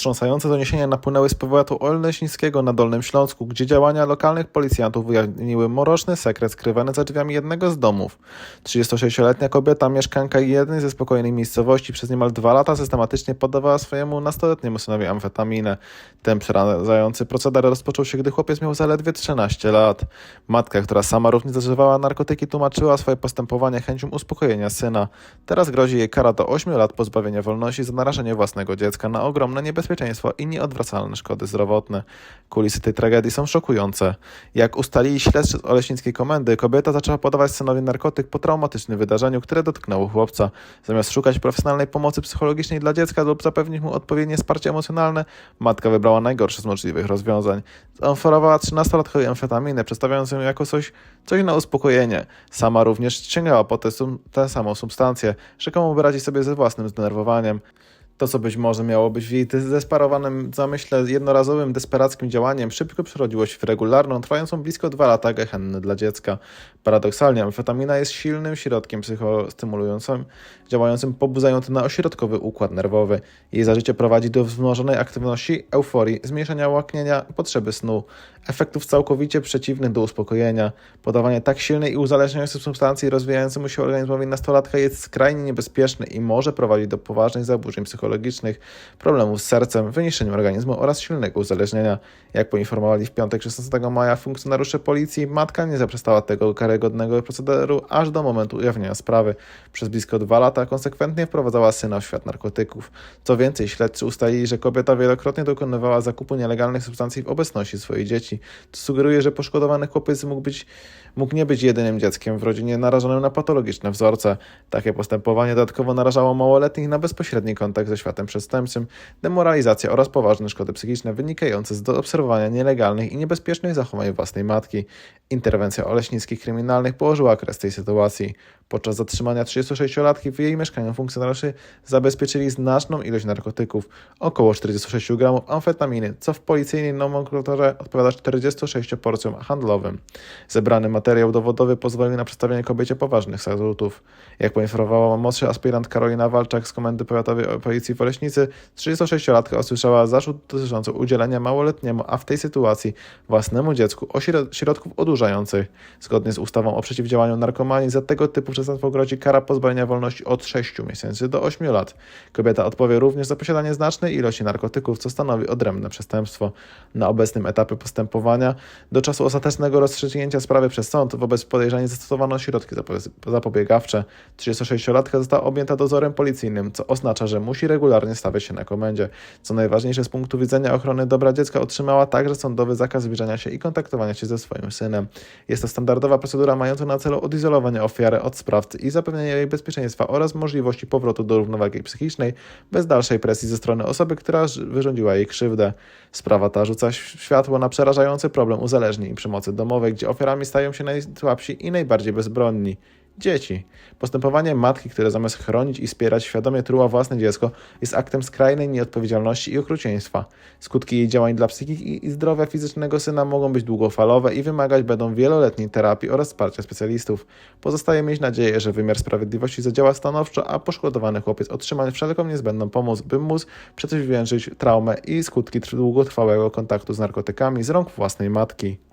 Wstrząsające doniesienia napłynęły z powiatu Olneśnickiego na Dolnym Śląsku, gdzie działania lokalnych policjantów ujawniły mroczny sekret skrywany za drzwiami jednego z domów. 36-letnia kobieta, mieszkanka jednej ze spokojnej miejscowości, przez niemal dwa lata systematycznie podawała swojemu nastoletniemu synowi amfetaminę. Ten przerażający proceder rozpoczął się, gdy chłopiec miał zaledwie 13 lat. Matka, która sama również zażywała narkotyki, tłumaczyła swoje postępowanie chęcią uspokojenia syna. Teraz grozi jej kara do 8 lat pozbawienia wolności za narażenie własnego dziecka na ogromne niebezpieczeństwo i nieodwracalne szkody zdrowotne. Kulisy tej tragedii są szokujące. Jak ustalili śledczy z Oleśnickiej Komendy, kobieta zaczęła podawać synowi narkotyk po traumatycznym wydarzeniu, które dotknęło chłopca. Zamiast szukać profesjonalnej pomocy psychologicznej dla dziecka lub zapewnić mu odpowiednie wsparcie emocjonalne, matka wybrała najgorsze z możliwych rozwiązań. Oferowała 13-latkowi amfetaminę, przedstawiając ją jako coś, coś na uspokojenie. Sama również sięgała po tę samą substancję, rzekomo by radzić sobie ze własnym zdenerwowaniem. To, co być może miało być w jej zdesperowanym zamyśle jednorazowym, desperackim działaniem, szybko przerodziło się w regularną, trwającą blisko dwa lata gehennę dla dziecka. Paradoksalnie, amfetamina jest silnym środkiem psychostymulującym, działającym pobudzającym na ośrodkowy układ nerwowy. Jej zażycie prowadzi do wzmożonej aktywności, euforii, zmniejszenia łaknienia, potrzeby snu, efektów całkowicie przeciwnych do uspokojenia. Podawanie tak silnej i uzależniającej substancji rozwijającemu się organizmowi nastolatka jest skrajnie niebezpieczne i może prowadzić do poważnych zaburzeń psychologicznych, problemów z sercem, wyniszczeniem organizmu oraz silnego uzależnienia. Jak poinformowali w piątek 16 maja funkcjonariusze policji, matka nie zaprzestała tego karygodnego procederu aż do momentu ujawnienia sprawy. Przez blisko dwa lata konsekwentnie wprowadzała syna w świat narkotyków. Co więcej, śledczy ustalili, że kobieta wielokrotnie dokonywała zakupu nielegalnych substancji w obecności swoich dzieci. To sugeruje, że poszkodowany chłopiec mógł, być, mógł nie być jedynym dzieckiem w rodzinie narażonym na patologiczne wzorce. Takie postępowanie dodatkowo narażało małoletnich na bezpośredni kontakt ze światem przestępczym, demoralizację oraz poważne szkody psychiczne wynikające z obserwowania nielegalnych i niebezpiecznych zachowań własnej matki. Interwencja oleśnickich kryminalnych położyła kres tej sytuacji. Podczas zatrzymania 36-latki w jej mieszkaniu funkcjonariusze zabezpieczyli znaczną ilość narkotyków, około 46 gramów amfetaminy, co w policyjnej nomenklaturze odpowiada 46 porcjom handlowym. Zebrany materiał dowodowy pozwolił na przedstawienie kobiecie poważnych zarzutów. Jak poinformowała młodszy aspirant Karolina Walczak z Komendy Powiatowej Policji w Oleśnicy, 36-latka usłyszała zarzut dotyczący udzielenia małoletniemu, a w tej sytuacji własnemu dziecku środków odurzających. Zgodnie z ustawą o przeciwdziałaniu narkomanii za tego typu przestępstwo grozi kara pozbawienia wolności od 6 miesięcy do 8 lat. Kobieta odpowie również za posiadanie znacznej ilości narkotyków, co stanowi odrębne przestępstwo. Na obecnym etapie postępowania do czasu ostatecznego rozstrzygnięcia sprawy przez sąd wobec podejrzanej zastosowano środki zapo- zapobiegawcze. 36-latka została objęta dozorem policyjnym, co oznacza, że musi regularnie stawiać się na komendzie. Co najważniejsze z punktu widzenia ochrony dobra dziecka otrzymała także sądowy zakaz zbliżania się i kontaktowania się ze swoim synem. Jest to standardowa procedura mająca na celu odizolowanie ofiary od sprawcy i zapewnienie jej bezpieczeństwa oraz możliwości powrotu do równowagi psychicznej bez dalszej presji ze strony osoby, która wyrządziła jej krzywdę. Sprawa ta rzuca światło na przerażający problem uzależnień i przemocy domowej, gdzie ofiarami stają się najsłabsi i najbardziej bezbronni. Dzieci. Postępowanie matki, które zamiast chronić i wspierać świadomie truła własne dziecko, jest aktem skrajnej nieodpowiedzialności i okrucieństwa. Skutki jej działań dla psychiki i zdrowia fizycznego syna mogą być długofalowe i wymagać będą wieloletniej terapii oraz wsparcia specjalistów. Pozostaje mieć nadzieję, że wymiar sprawiedliwości zadziała stanowczo, a poszkodowany chłopiec otrzyma wszelką niezbędną pomoc, by móc przezwyciężyć traumę i skutki długotrwałego kontaktu z narkotykami z rąk własnej matki.